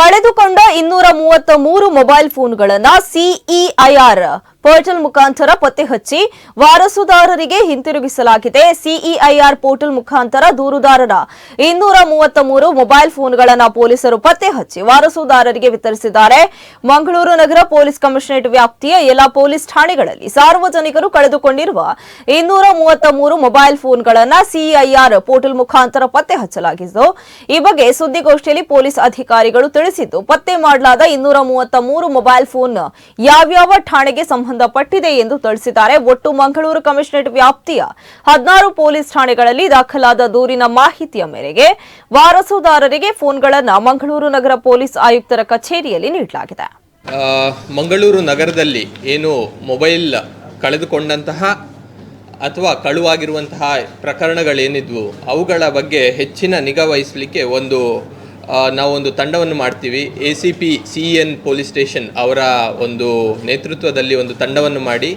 ಕಳೆದುಕೊಂಡ ಇನ್ನೂರ ಮೂವತ್ತ ಮೂರು ಮೊಬೈಲ್ ಫೋನ್ಗಳನ್ನ ಸಿಇಐಆರ್ ಪೋರ್ಟಲ್ ಮುಖಾಂತರ ಪತ್ತೆ ಹಚ್ಚಿ ವಾರಸುದಾರರಿಗೆ ಹಿಂತಿರುಗಿಸಲಾಗಿದೆ. ಸಿಇಐಆರ್ ಪೋರ್ಟಲ್ ಮುಖಾಂತರ ದೂರುದಾರರ ಇನ್ನೂರ ಮೂವತ್ತ ಮೂರು ಮೊಬೈಲ್ ಫೋನ್ಗಳನ್ನು ಪೊಲೀಸರು ಪತ್ತೆ ಹಚ್ಚಿ ವಾರಸುದಾರರಿಗೆ ವಿತರಿಸಿದ್ದಾರೆ. ಮಂಗಳೂರು ನಗರ ಪೊಲೀಸ್ ಕಮಿಷನರೇಟ್ ವ್ಯಾಪ್ತಿಯ ಎಲ್ಲಾ ಪೊಲೀಸ್ ಠಾಣೆಗಳಲ್ಲಿ ಸಾರ್ವಜನಿಕರು ಕಳೆದುಕೊಂಡಿರುವ ಇನ್ನೂರ ಮೂವತ್ತ ಮೂರು ಮೊಬೈಲ್ ಫೋನ್ಗಳನ್ನು ಸಿಇಐಆರ್ ಪೋರ್ಟಲ್ ಮುಖಾಂತರ ಪತ್ತೆ ಹಚ್ಚಲಾಗಿದ್ದು, ಈ ಬಗ್ಗೆ ಸುದ್ದಿಗೋಷ್ಠಿಯಲ್ಲಿ ಪೊಲೀಸ್ ಅಧಿಕಾರಿಗಳು ತಿಳಿಸಿದ್ದು, ಪತ್ತೆ ಮಾಡಲಾದ ಇನ್ನೂರ ಮೂವತ್ತ ಮೂರು ಮೊಬೈಲ್ ಫೋನ್ ಯಾವ್ಯಾವ ಠಾಣೆಗೆ ಸಂಬಂಧಪಟ್ಟಿದೆ ಎಂದು ತಿಳಿಸಿದ್ದಾರೆ. ಒಟ್ಟು ಮಂಗಳೂರು ಕಮಿಷನರೇಟ್ ವ್ಯಾಪ್ತಿಯ ಹದಿನಾರು ಪೊಲೀಸ್ ಠಾಣೆಗಳಲ್ಲಿ ದಾಖಲಾದ ದೂರಿನ ಮಾಹಿತಿಯ ಮೇರೆಗೆ ವಾರಸುದಾರರಿಗೆ ಫೋನ್ಗಳನ್ನು ಮಂಗಳೂರು ನಗರ ಪೊಲೀಸ್ ಆಯುಕ್ತರ ಕಚೇರಿಯಲ್ಲಿ ನೀಡಲಾಗಿದೆ. ಮಂಗಳೂರು ನಗರದಲ್ಲಿ ಏನು ಮೊಬೈಲ್ ಕಳೆದುಕೊಂಡಂತಹ ಅಥವಾ ಕಳುವಾಗಿರುವಂತಹ ಪ್ರಕರಣಗಳೇನಿದ್ವು, ಅವುಗಳ ಬಗ್ಗೆ ಹೆಚ್ಚಿನ ನಿಗಾ ವಹಿಸಲಿಕ್ಕೆ ಒಂದು ನಾವೊಂದು ತಂಡವನ್ನು ಮಾಡ್ತೀವಿ. A C P, C N police station ಅವರ ಒಂದು ನೇತೃತ್ವದಲ್ಲಿ ಒಂದು ತಂಡವನ್ನು ಮಾಡಿ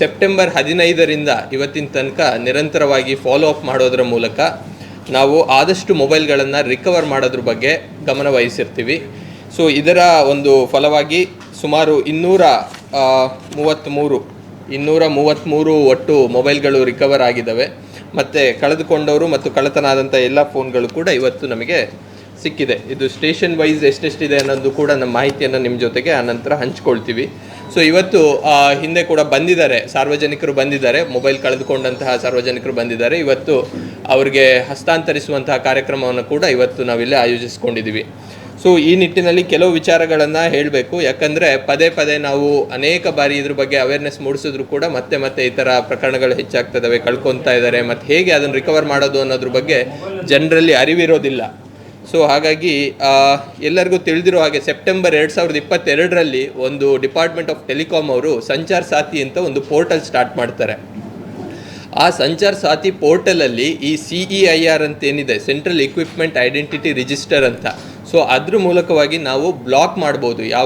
ಸೆಪ್ಟೆಂಬರ್ ಹದಿನೈದರಿಂದ ಇವತ್ತಿನ ತನಕ ನಿರಂತರವಾಗಿ ಫಾಲೋ ಅಪ್ ಮಾಡೋದರ ಮೂಲಕ ನಾವು ಆದಷ್ಟು ಮೊಬೈಲ್ಗಳನ್ನು ರಿಕವರ್ ಮಾಡೋದ್ರ ಬಗ್ಗೆ ಗಮನ ವಹಿಸಿರ್ತೀವಿ. ಸೊ ಇದರ ಒಂದು ಫಲವಾಗಿ ಸುಮಾರು ಇನ್ನೂರ ಮೂವತ್ತ್ಮೂರು ಇನ್ನೂರ ಮೂವತ್ತ್ಮೂರು ಒಟ್ಟು ಮೊಬೈಲ್ಗಳು ರಿಕವರ್ ಆಗಿದ್ದಾವೆ. ಮತ್ತು ಕಳೆದುಕೊಂಡವರು ಮತ್ತು ಕಳ್ಳತನ ಆದಂಥ ಎಲ್ಲ ಫೋನ್ಗಳು ಕೂಡ ಇವತ್ತು ನಮಗೆ ಸಿಕ್ಕಿದೆ. ಇದು ಸ್ಟೇಷನ್ ವೈಸ್ ಎಷ್ಟೆಷ್ಟಿದೆ ಅನ್ನೋದು ಕೂಡ ನಮ್ಮ ಮಾಹಿತಿಯನ್ನು ನಿಮ್ಮ ಜೊತೆಗೆ ಆನಂತರ ಹಂಚ್ಕೊಳ್ತೀವಿ. ಸೊ ಇವತ್ತು ಹಿಂದೆ ಕೂಡ ಬಂದಿದ್ದಾರೆ. ಸಾರ್ವಜನಿಕರು ಬಂದಿದ್ದಾರೆ. ಮೊಬೈಲ್ ಕಳೆದುಕೊಂಡಂತಹ ಸಾರ್ವಜನಿಕರು ಬಂದಿದ್ದಾರೆ. ಇವತ್ತು ಅವರಿಗೆ ಹಸ್ತಾಂತರಿಸುವಂತಹ ಕಾರ್ಯಕ್ರಮವನ್ನು ಕೂಡ ಇವತ್ತು ನಾವಿಲ್ಲಿ ಆಯೋಜಿಸ್ಕೊಂಡಿದ್ದೀವಿ. ಸೊ ಈ ನಿಟ್ಟಿನಲ್ಲಿ ಕೆಲವು ವಿಚಾರಗಳನ್ನು ಹೇಳಬೇಕು. ಯಾಕಂದರೆ ಪದೇ ಪದೇ ನಾವು ಅನೇಕ ಬಾರಿ ಇದ್ರ ಬಗ್ಗೆ ಅವೇರ್ನೆಸ್ ಮೂಡಿಸಿದ್ರು ಕೂಡ ಮತ್ತೆ ಮತ್ತೆ ಈ ಥರ ಪ್ರಕರಣಗಳು ಹೆಚ್ಚಾಗ್ತದವೆ, ಕಳ್ಕೊತಾ ಇದ್ದಾರೆ ಮತ್ತು ಹೇಗೆ ಅದನ್ನು ರಿಕವರ್ ಮಾಡೋದು ಅನ್ನೋದ್ರ ಬಗ್ಗೆ ಜನರಲ್ಲಿ ಅರಿವಿರೋದಿಲ್ಲ. ಸೊ ಹಾಗಾಗಿ ಎಲ್ಲರಿಗೂ ತಿಳಿದಿರೋ ಹಾಗೆ ಸೆಪ್ಟೆಂಬರ್ ಎರಡು ಸಾವಿರದ ಇಪ್ಪತ್ತೆರಡರಲ್ಲಿ ಒಂದು ಡಿಪಾರ್ಟ್ಮೆಂಟ್ ಆಫ್ ಟೆಲಿಕಾಮ್ ಅವರು ಸಂಚಾರ್ ಸಾಥಿ ಅಂತ ಒಂದು ಪೋರ್ಟಲ್ ಸ್ಟಾರ್ಟ್ ಮಾಡ್ತಾರೆ. ಆ ಸಂಚಾರ್ ಸಾಥಿ ಪೋರ್ಟಲಲ್ಲಿ ಈ ಸಿ ಇ ಐ ಆರ್ ಅಂತ ಏನಿದೆ ಸೆಂಟ್ರಲ್ ಇಕ್ವಿಪ್ಮೆಂಟ್ ಐಡೆಂಟಿಟಿ ರಿಜಿಸ್ಟರ್ ಅಂತ. ಸೊ ಅದ್ರ ಮೂಲಕವಾಗಿ ನಾವು ಬ್ಲಾಕ್ ಮಾಡ್ಬೋದು. ಯಾವ